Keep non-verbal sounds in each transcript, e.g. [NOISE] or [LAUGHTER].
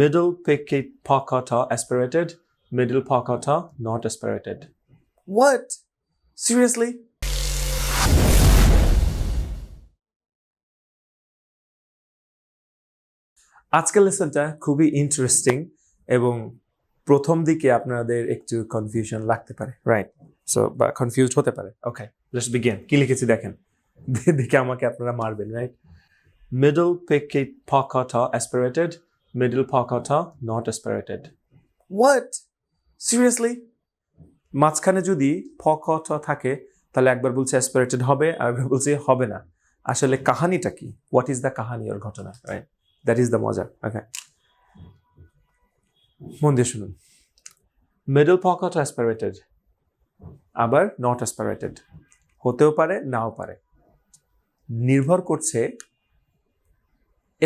middle picket pocket aspirated middle pocket not aspirated. What? Seriously? আজকের লেসনটা খুবই interesting এবং প্রথম দিকে আপনাদের একটু কনফিউশন লাগতে পারে। রাইট সো বা কনফিউজড হতে পারে। ওকে লেটস বিগিন কি লিখেছি দেখেন? [LAUGHS] দেখে আমাকে আপনারা মারবেন right middle picket pocket aspirated middle pocket not aspirated what seriously মাঝখানে যদি পকেট থাকে তাহলে একবার বলছে অ্যাসপিরেটেড হবে আর একবার বলছে হবে না। আসলে কাহানিটা কি? হোয়াট ইজ দ্য কাহানি ওর ঘটনা? রাইট দ্যাট ইজ দ্য মজা। ওকে মন দিয়ে শুনুন। মিডল পকেট অ্যাসপিরেটেড আবার নট অ্যাসপিরেটেড হতেও পারে নাও পারে। নির্ভর করছে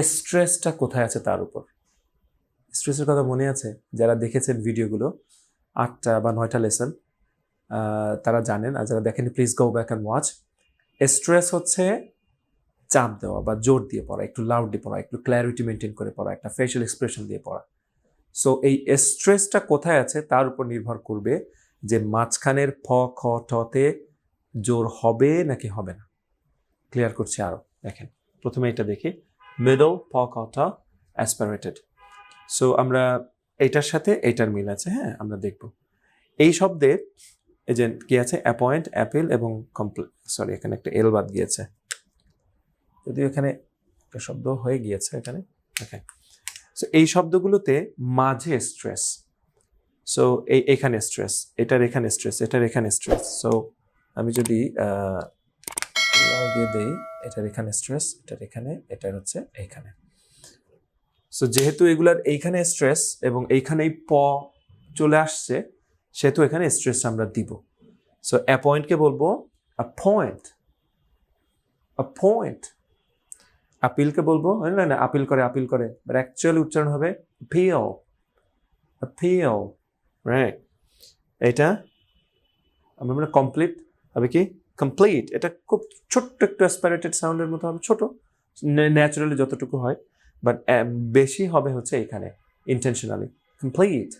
স্ট্রেসটা কোথায় আছে তার উপর। স্ট্রেসের কথা মনে আছে? যারা দেখেছেন ভিডিওগুলো, আটটা বা নয়টা লেসন তারা জানেন। আর যারা দেখেন please go back and watch stress হচ্ছে চাপ দেওয়া বা জোর দিয়ে পড়া, একটু লাউডলি পড়া, একটু ক্ল্যারিটি মেনটেন করে পড়া, একটা ফেশিয়াল এক্সপ্রেশন দিয়ে পড়া। সো এই স্ট্রেসটা কোথায় আছে? তার উপর নির্ভর করবে যে মাঝখানের ফ, খ টতে জোর হবে নাকি হবে না। ক্লিয়ার করছি আরও দেখেন। প্রথমে এটা দেখি। মিডল ফ, খ ট অ্যাসপারেটেড সো আমরা এইটার সাথে এইটার মিল আছে হ্যাঁ আমরা দেখব। এই শব্দে, এই যে কি আছে? অ্যাপয়েন্ট অ্যাপেল এবং কমপ্লিট সরি এখানে একটা এল বাদ গিয়েছে। যদিও এখানে একটা শব্দ হয়ে গিয়েছে এখানে। ওকে সো এই শব্দগুলোতে মাঝে স্ট্রেস সো এই এখানে স্ট্রেস এটার এখানে স্ট্রেস এটার এখানে স্ট্রেস সো আমি যদি দিয়ে দেই, এটার এখানে স্ট্রেস এটার এখানে, এটার হচ্ছে এইখানে সো যেহেতু এগুলার এইখানে স্ট্রেস এবং এইখানেই প চলে আসছে, সেহেতু এখানে স্ট্রেস আমরা দিব। সো অ্যাপয়েন্টকে বলব আ পয়েন্ট আ পয়েন্ট আপিলকে বলব না না আপিল করে আপিল করে বাট অ্যাকচুয়ালি উচ্চারণ হবে ফিও ফিও রাইট এটা আমরা মানে কমপ্লিট হবে কি? কমপ্লিট এটা খুব ছোট্ট একটু অ্যাসপারেটেড সাউন্ডের মতো হবে, ছোট ন্যাচারালি যতটুকু হয়। বাট বেশি হবে হচ্ছে এখানে ইন্টেনশনালি কমপ্লিট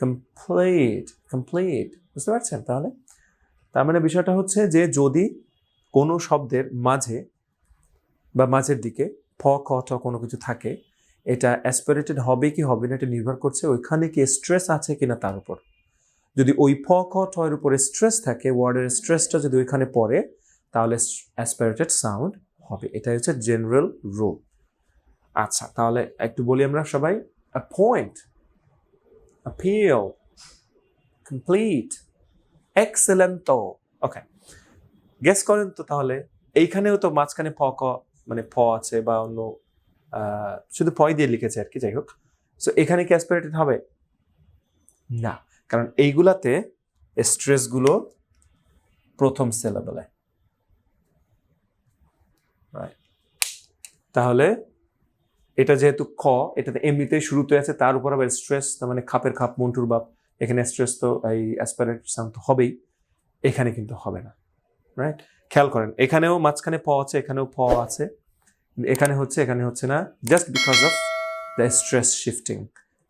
কমপ্লিট কমপ্লিট বুঝতে পারছেন তাহলে? তার মানে বিষয়টা হচ্ছে যে যদি কোনো শব্দের মাঝে বা মাঝের দিকে ফ খ, ঠ কোনো কিছু থাকে, এটা অ্যাসপিরেটেড হবে কি হবে না এটা নির্ভর করছে ওইখানে কি স্ট্রেস আছে কি না তার উপর। যদি ওই ফ খ, ঠ এর উপরে স্ট্রেস থাকে ওয়ার্ডের স্ট্রেসটা যদি ওইখানে পড়ে, তাহলে অ্যাসপিরেটেড সাউন্ড হবে। এটাই হচ্ছে জেনারেল রুল আচ্ছা তাহলে একটু বলি আমরা সবাই। A point appeal, complete, excellent okay guess করেন তো তাহলে, এইখানেও তো মাঝখানে ফ ক মানে ফ আছে বা অন্য শুধু ফয় দিয়ে লিখেছে আর কি, যাই হোক। সো এখানে কি অ্যাসপিরেটেড হবে? না, কারণ এইগুলাতে স্ট্রেসগুলো প্রথম সেলেবেলে তাহলে এটা যেহেতু খ এটাতে এমনিতেই শুরুতে আছে, তার উপর আবার স্ট্রেস তার মানে খাপের খাপ, মন্টুর বাপ, এখানে স্ট্রেস তো এই অ্যাসপারেট সাউন্ড তো হবেই, এখানে কিন্তু হবে না রাইট খেয়াল করেন, এখানেও মাঝখানে প আছে, এখানেও প আছে, এখানে হচ্ছে এখানে হচ্ছে না just because of the stress shifting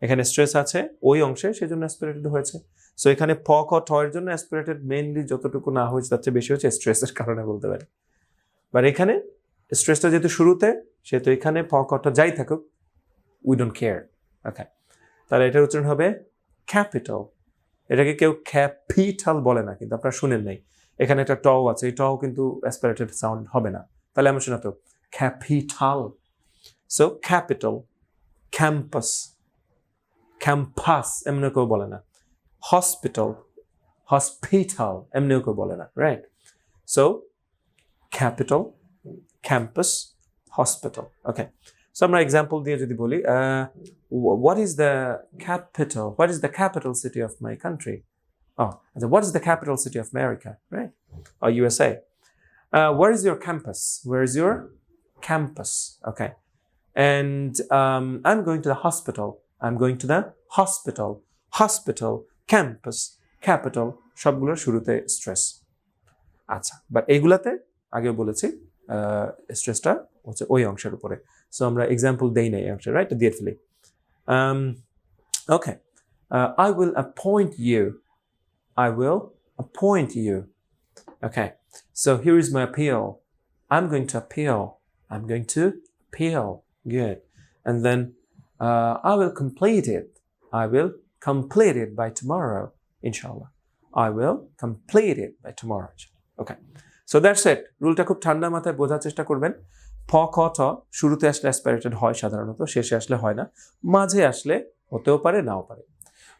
এখানে স্ট্রেস আছে ওই অংশে সেই জন্য অ্যাসপিরেটেড হয়েছে সো এখানে প, ক, ঠ এর জন্য অ্যাসপিরেটেড মেইনলি যতটুকু না হয়েছে, তার চেয়ে বেশি হচ্ছে স্ট্রেসের কারণে বলতে পারি বাট এখানে স্ট্রেসটা যেহেতু শুরুতে, সেহেতু এখানে প কটা যাই থাকুক উই ডোন্ট কেয়ার ওকে তাহলে এটার উচ্চারণ হবে ক্যাপিটাল এটাকে কেউ ক্যাপিটাল বলে না, কিন্তু আপনারা শুনেন নাই। এখানে একটা টও আছে, এই টও কিন্তু অ্যাসপিরেটেড সাউন্ড হবে না। তাহলে আমি শোনাতো capital so capital campus campus এমনি কেউ বলে না। হসপিটাল হসপিটাল এমনিও কেউ বলে না right so capital campus hospital okay so আমরা এক্সাম্পল দিয়ে যদি বলি what is the capital what is the capital city of my country Oh, and what is the capital city of America, right? Or USA? Uh, where is your campus? Where is your campus? Okay. And um, I'm going to the hospital. I'm going to the hospital. Hospital, campus, capital, সবগুলোর শুরুতে stress আচ্ছা but এইগুলাতে আগেও বলেছি স্ট্রেসটা হচ্ছে ওই অংশের উপরে সো আমরা এক্সাম্পল দেই নাই এই অংশে রাইট দিয়ে ফেলি Um, okay. Uh, I will appoint you. I will appoint you. Okay. So here is my appeal. I'm going to appeal. I'm going to appeal. Good. And then uh, I will complete it. I will complete it by tomorrow, inshallah. I will complete it by tomorrow. Okay. So that's it. রুলটা খুব ঠান্ডা মাথায় বোঝার চেষ্টা করবেন। ফ, খ ট শুরুতে আসলে অ্যাসপারেটেড হয় সাধারণত, শেষে আসলে হয় না। মাঝে আসলে হতেও পারে, নাও পারে।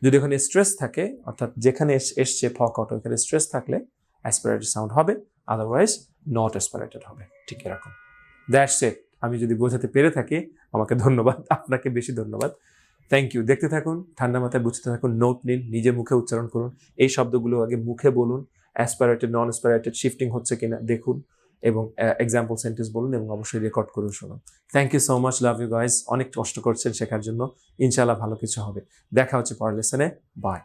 যদি ওখানে স্ট্রেস থাকে, অর্থাৎ যেখানে এস- এসছে ফ ক ট ওখানে স্ট্রেস থাকলে অ্যাসপারেটেড সাউন্ড হবে আদারওয়াইজ নট অ্যাসপারেটেড হবে। ঠিক এরকম। দ্যাটস ইট আমি যদি বোঝাতে পেরে থাকি, আমাকে ধন্যবাদ, আপনাকে বেশি ধন্যবাদ। থ্যাংক ইউ দেখতে থাকুন, ঠান্ডা মাথায় বুঝতে থাকুন নোট নিন, নিজে মুখে উচ্চারণ করুন। এই শব্দগুলো আগে মুখে বলুন অ্যাসপারেটেড নন অ্যাসপারেটেড শিফটিং হচ্ছে কিনা দেখুন এবং এক্সাম্পল সেন্টেন্স বলুন এবং অবশ্যই রেকর্ড করুন শুনুন। Thank you so much love you guys অনেক কষ্ট করছেন শেখার জন্য। ইনশাআল্লাহ ভালো কিছু হবে। দেখা হচ্ছে পরের লেসনে বাই